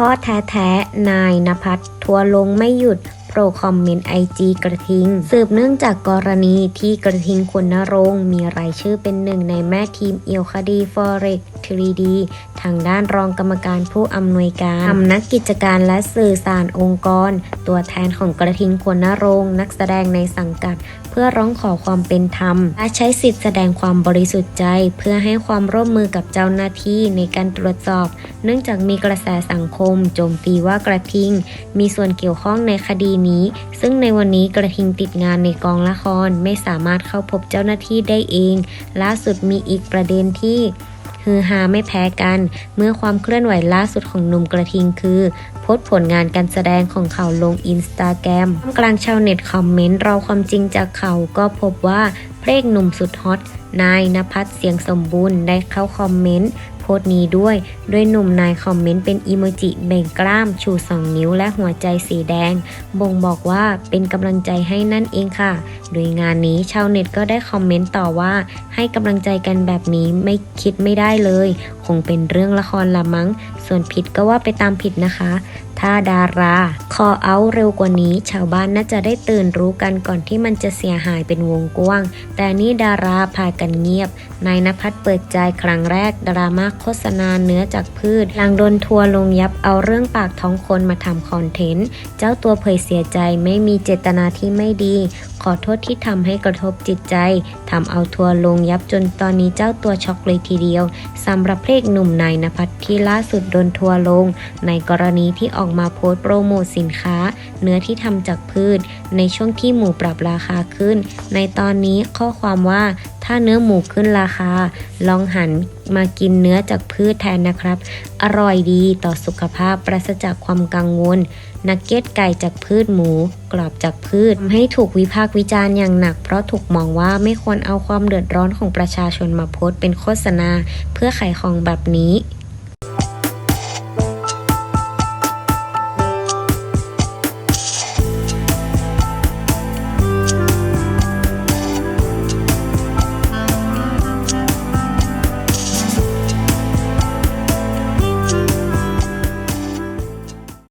พ่อแท้ๆ นายนภัสทัวลงไม่หยุดโปรคอมเมนต์ไอจีกระทิง สืบเนื่องจากกรณีที่กระทิงคุณนรงมีรายชื่อเป็นหนึ่งในแม่ทีมเอียวคดี Forex 3D ทางด้านรองกรรมการผู้อำนวยการทำนักกิจการและสื่อสารองค์กร ตัวแทนของกระทิงควรนรงนักแสดงในสังกัด เพื่อร้องขอความเป็นธรรม และใช้สิทธิแสดงความบริสุทธิ์ใจ เพื่อให้ความร่วมมือกับเจ้าหน้าที่ในการตรวจสอบ เนื่องจากมีกระแสสังคม โจมตีว่ากระทิง มีส่วนเกี่ยวข้องในคดีนี้ ซึ่งในวันนี้กระทิงติดงานในกองละครไม่สามารถเข้าพบเจ้าหน้าที่ได้เอง ล่าสุดมีอีกประเด็นที่ ฮือฮาไม่แพ้กัน เมื่อความเคลื่อนไหวล่าสุดของหนุ่มกระทิงคือโพสผลงานการแสดงของเขาลงอินสตาแกรมท่ามกลางชาวเน็ตคอมเมนต์เราความจริงจากเขาก็พบว่าพระเอกหนุ่มสุดฮอตนายนภัสเสียงสมบูรณ์ได้เข้าคอมเมนต์ พสต์นี้ด้วย โดยหนุ่มนายคอมเมนต์เป็นอีโมจิเบ่งกล้าม ชู 2 นิ้วและหัวใจสีแดง บ่งบอกว่าเป็นกำลังใจให้นั่นเองค่ะ โดยงานนี้ชาวเน็ตก็ได้คอมเมนต์ต่อว่า ให้กำลังใจกันแบบนี้ไม่คิดไม่ได้เลย คงเป็นเรื่องละครละมั้ง ส่วนผิดก็ว่าไปตามผิดนะคะ ถ้าดาราคอเอาเร็วกว่านี้ ชาวบ้านน่าจะได้ตื่นรู้กันก่อนที่มันจะเสียหายเป็นวงกว้าง แต่นี่ดาราพากันเงียบ นายนภัสเปิดใจครั้งแรกดราม่าโฆษณาเนื้อจากพืชหลังโดนทัวลงยับเอาเรื่องปากท้องคนมาทำคอนเทนต์ เจ้าตัวเผยเสียใจไม่มีเจตนาที่ไม่ดี ขอโทษที่ทำให้กระทบจิตใจทำเอาทัวลงยับจนตอนนี้เจ้าตัวช็อกเลยทีเดียวสำหรับเพลงหนุ่มนายนภัสที่ล่าสุดโดนทัวลง ในกรณีที่ออกมาโพสต์โปรโมทสินค้า เนื้อที่ทำจากพืช ในช่วงที่หมูปรับราคาขึ้น ในตอนนี้ข้อความว่า ถ้าเนื้อหมูขึ้นราคา ลองหันมากินเนื้อจากพืชแทนนะครับ อร่อยดีต่อสุขภาพปราศจากความกังวล นักเก็ตไก่จากพืชหมู กรอบจากพืชทำให้ถูกวิพากษ์วิจารณ์อย่างหนัก เพราะถูกมองว่าไม่ควรเอาความเดือดร้อนของประชาชนมาโพสต์เป็นโฆษณา เพื่อขายของแบบนี้